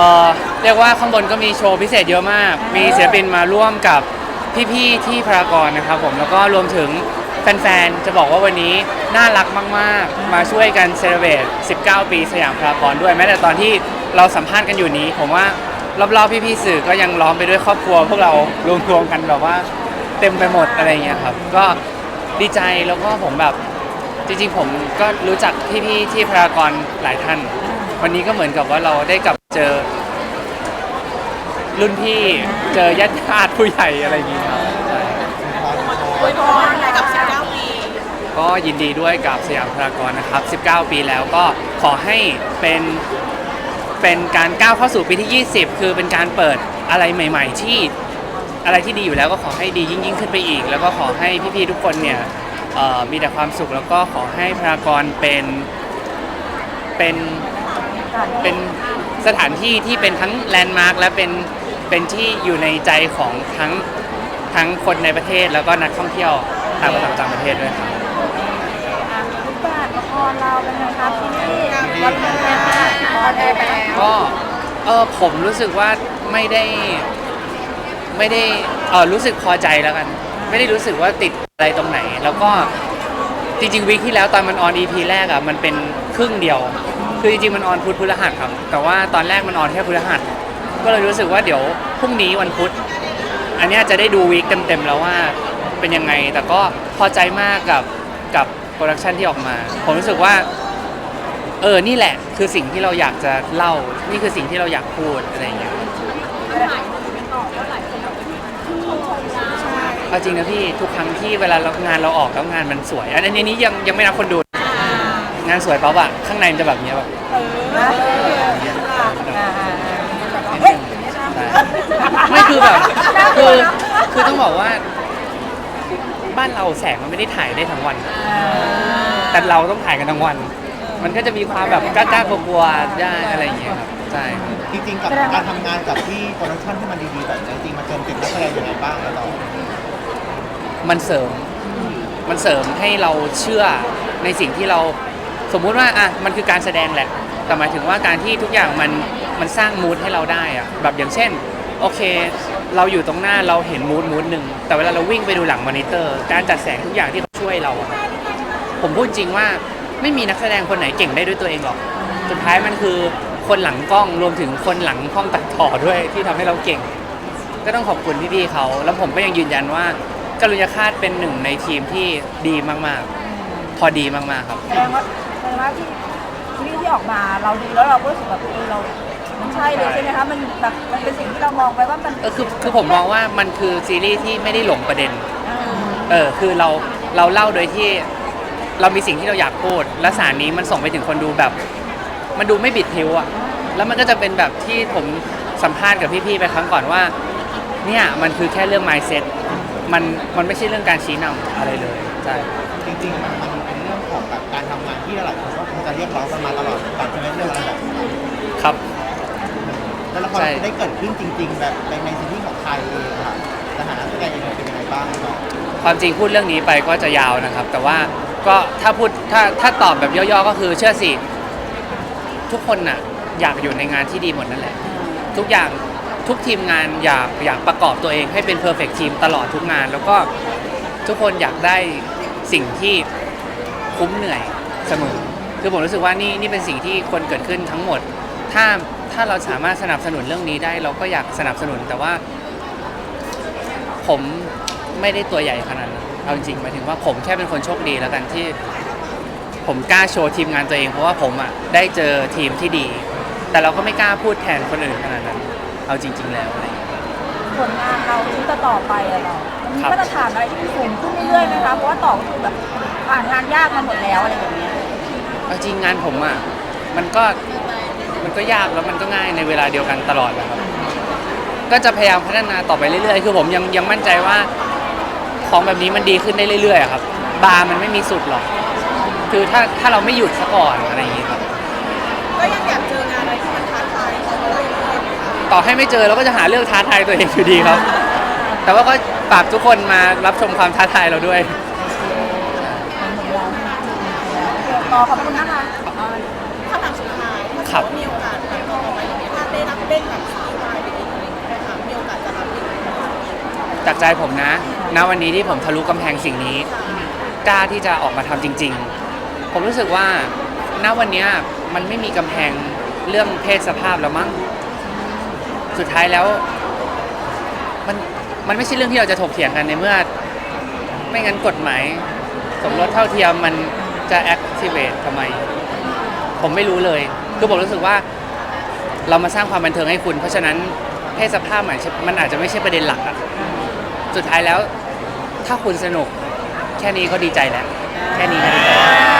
เอ่อเรียกว่าข้างบนก็มีโชว์พิเศษเยอะมาก มีศิลปินมาร่วมกับพี่ๆที่พารากอนนะครับผมแล้วก็รวมถึงแฟนๆ จะบอกว่าวันนี้น่ารักมากๆ มาช่วยกันเซเลบรต19 ปีสยามพารากอนด้วย แม้แต่ตอนที่เราสัมภาษณ์กันอยู่นี้ ผมว่ารอบๆพี่ๆสื่อก็ยังล้อมไปด้วยครอบครัว พวกเรารวมๆกันแบบว่าเต็มไปหมดอะไรเงี้ยครับ ก็ดีใจแล้วก็ผมแบบจริงๆผมก็รู้จักพี่ๆที่พารากอนหลายท่าน วันนี้ก็เหมือนกับว่าเราได้กลับ เจอรุ่นพี่เจอญาติญาติผู้ใหญ่อะไรอย่างงี้ครับใช่อวยพรให้กับ 19 ปีก็ยินดีด้วยกับสยามพารากอนนะครับ 19 ปีแล้วก็ขอให้เป็นเป็นการก้าวเข้าสู่ปีที่ 20 คือเป็นการเปิดอะไรใหม่ ๆ ที่อะไรที่ดีอยู่แล้วก็ขอให้ดียิ่งยิ่งขึ้นไปอีก แล้วก็ขอให้พี่ๆทุกคนเนี่ยเอ่อมีแต่ความสุขแล้วก็ขอให้พารากอนเป็นเป็นเป็น สถานที่ที่เป็นทั้งแลนด์มาร์คและเป็นเป็นที่อยู่ในใจของทั้งทั้งคนในประเทศแล้วก็นักท่องเที่ยวต่างประเทศต่างประเทศด้วยครับรูปแบบละครเราเป็นไงครับที่นี่วันแรกออนแอร์ไปแล้วก็เออผมรู้สึกว่าไม่ได้ไม่ได้เออรู้สึกพอใจแล้วกัน ไม่ได้รู้สึกว่าติดอะไรตรงไหน แล้วก็จริงๆวีคที่แล้วตอนมันออน EP แรกอะมันเป็นครึ่งเดียว คือจริงๆมันออนพุธพฤหัสครับ แต่ว่าตอนแรกมันออนแค่พฤหัส ก็เลยรู้สึกว่าเดี๋ยวพรุ่งนี้วันพุธ อันเนี้ยจะได้ดูวีคเต็มๆแล้วว่าเป็นยังไง แต่ก็พอใจมากกับกับโปรดักชันที่ออกมา ผมรู้สึกว่า เออ นี่แหละ คือสิ่งที่เราอยากจะเล่า นี่คือสิ่งที่เราอยากพูดอะไรอย่างเงี้ยเอาจริงนะพี่ทุกครั้งที่เวลาเรางานเราออกแล้วงานมันสวย อันนี้นี้ยังยังไม่นับคนดู งานสวยปั๊บอะข้างในมันจะแบบเนี้ยแบบนะเนี้ยอ่านิดนึงใช่ไม่คือแบบคือคือต้องบอกว่า บ้านเราแสงมันไม่ได้ถ่ายได้ทั้งวันแต่เราต้องถ่ายกันทั้งวัน มันก็จะมีความแบบกล้าๆกลัวๆได้อะไรอย่างเงี้ยครับใช่ครับ จริงๆกับการทำงานกับที่โปรดักชั่นที่มันดีๆแบบนี้จริงๆมันเติมเต็มนักแสดงยังไงบ้างแล้วเรามันเสริม มันเสริมให้เราเชื่อในสิ่งที่เรา สมมุติว่าอะมันคือการแสดงแหละ แต่หมายถึงว่าการที่ทุกอย่างมันมันสร้างมูดให้เราได้อะแบบอย่างเช่น โอเค เราอยู่ตรงหน้าเราเห็นมูดมูดหนึ่งแต่เวลาเราวิ่งไปดูหลังมอนิเตอร์ การจัดแสงทุกอย่างที่เขาช่วยเราอะผมพูดจริงว่าไม่มีนักแสดงคนไหนเก่งได้ด้วยตัวเองหรอก สุดท้ายมันคือคนหลังกล้องรวมถึงคนหลังห้องตัดต่อด้วยที่ทำให้เราเก่ง ก็ต้องขอบคุณพี่ๆเขา แล้วผมก็ยังยืนยันว่าการุณาคาตเป็นหนึ่งในทีมที่ดีมากๆ พอดีมากๆครับ แสดงว่า แสดงว่าที่ที่นี่ที่ออกมาเราดูแล้วเราก็รู้สึกแบบเออเรา มันใช่เลยใช่ไหมคะมันแบบมันเป็นสิ่งที่เรามองไปว่ามันเออคือคือผมมองว่ามันคือซีรีส์ที่ไม่ได้หลงประเด็นเออคือเราเราเล่าโดยที่เรามีสิ่งที่เราอยากพูด และสารนี้มันส่งไปถึงคนดูแบบ มันดูไม่บิดผิวอะแล้วมันก็จะเป็นแบบที่ผมสัมภาษณ์กับพี่ๆไปครั้งก่อนว่า เนี่ยมันคือแค่เรื่อง mindset มันมันไม่ใช่เรื่องการชี้นำอะไรเลยใช่จริงๆมันมันเป็น ทำงานที่หลายคนก็คงจะเรียกร้องกันมาตลอดการใช่ไหมเรื่องอะไรแบบนี้ครับ แล้วละครใช่ ได้เกิดขึ้นจริง ๆ แบบในในซีรีส์ของไทยเองค่ะสถานะแสดงยังไงเป็นยังไงบ้างเนาะความจริงพูดเรื่องนี้ไปก็จะยาวนะครับ แต่ว่าก็ถ้าพูดถ้าถ้าตอบแบบย่อๆก็คือเชื่อสิ ทุกคนน่ะอยากอยู่ในงานที่ดีหมดนั่นแหละ ทุกอย่างทุกทีมงานอยากอยากประกอบตัวเองให้เป็นเพอร์เฟกทีมตลอดทุกงาน แล้วก็ทุกคนอยากได้สิ่งที่คุ้มเหนื่อย เสมอ คือผมรู้สึกว่านี่นี่เป็นสิ่งที่ควรเกิดขึ้นทั้งหมด ถ้าถ้าเราสามารถสนับสนุนเรื่องนี้ได้ เราก็อยากสนับสนุนแต่ว่า ผมไม่ได้ตัวใหญ่ขนาดนั้นเอาจริงๆหมายถึงว่าผมแค่เป็นคนโชคดีแล้วกันที่ ผมกล้าโชว์ทีมงานตัวเองเพราะว่าผมอะได้เจอทีมที่ดี แต่เราก็ไม่กล้าพูดแทนคนอื่นขนาดนั้น เอาจริง ๆ แล้วอะไรอย่างเงี้ย ผลงานเราที่จะต่อไปอะเรามันมีครับ มาตรฐานอะไรที่สูงขึ้นเรื่อยๆไหมคะ เพราะว่าต่อก็คือแบบผ่านงานยากมาหมดแล้วอะไรแบบเนี้ย เอาจริงงานผมอะมันก็มันก็ยากแล้วมันก็ง่ายในเวลาเดียวกันตลอดแหละครับ ก็จะพยายามพัฒนาต่อไปเรื่อยๆ คือผมยังยังมั่นใจว่าของแบบนี้มันดีขึ้นได้เรื่อยๆอะครับ บาร์มันไม่มีสุดหรอก คือถ้าถ้าเราไม่หยุดซะก่อนอะไรอย่างงี้ครับ ก็ยังอยากเจองานอะไรที่มันท้าทายเขาเลยต่อให้ไม่เจอเราก็จะหาเรื่องท้าทายตัวเองอยู่ดีครับ แต่ว่าก็ฝากทุกคนมารับชมความท้าทายเราด้วย ต่อขอบคุณนะคะคำถามสุดท้ายถ้ามีโอกาสไปต่อไปอย่างเงี้ยถ้าได้รับเล่นแบบสาววายไปอีกอะไรอย่างเงี้ยค่ะมีโอกาสจะรับอีกไหมคะจากใจผมนะ ณ วันนี้ที่ผมทะลุกำแพงสิ่งนี้ กล้าที่จะออกมาทำจริง ๆ ผมรู้สึกว่า ณ วันเนี้ยมันไม่มีกำแพงเรื่องเพศสภาพแล้วมั้ง สุดท้ายแล้ว มัน มันไม่ใช่เรื่องที่เราจะถกเถียงกันในเมื่อ ไม่งั้นกฎหมาย สมรสเท่าเทียมมัน จะ activate ทำไม ผมไม่รู้เลย คือผมรู้สึกว่า เรามาสร้างความบันเทิงให้คุณ เพราะฉะนั้นเพศสภาพมันอาจจะมันอาจจะไม่ใช่ประเด็นหลักอะสุดท้ายแล้ว ถ้าคุณสนุก แค่นี้ก็ดีใจแล้ว แค่นี้ก็ดีใจแล้ว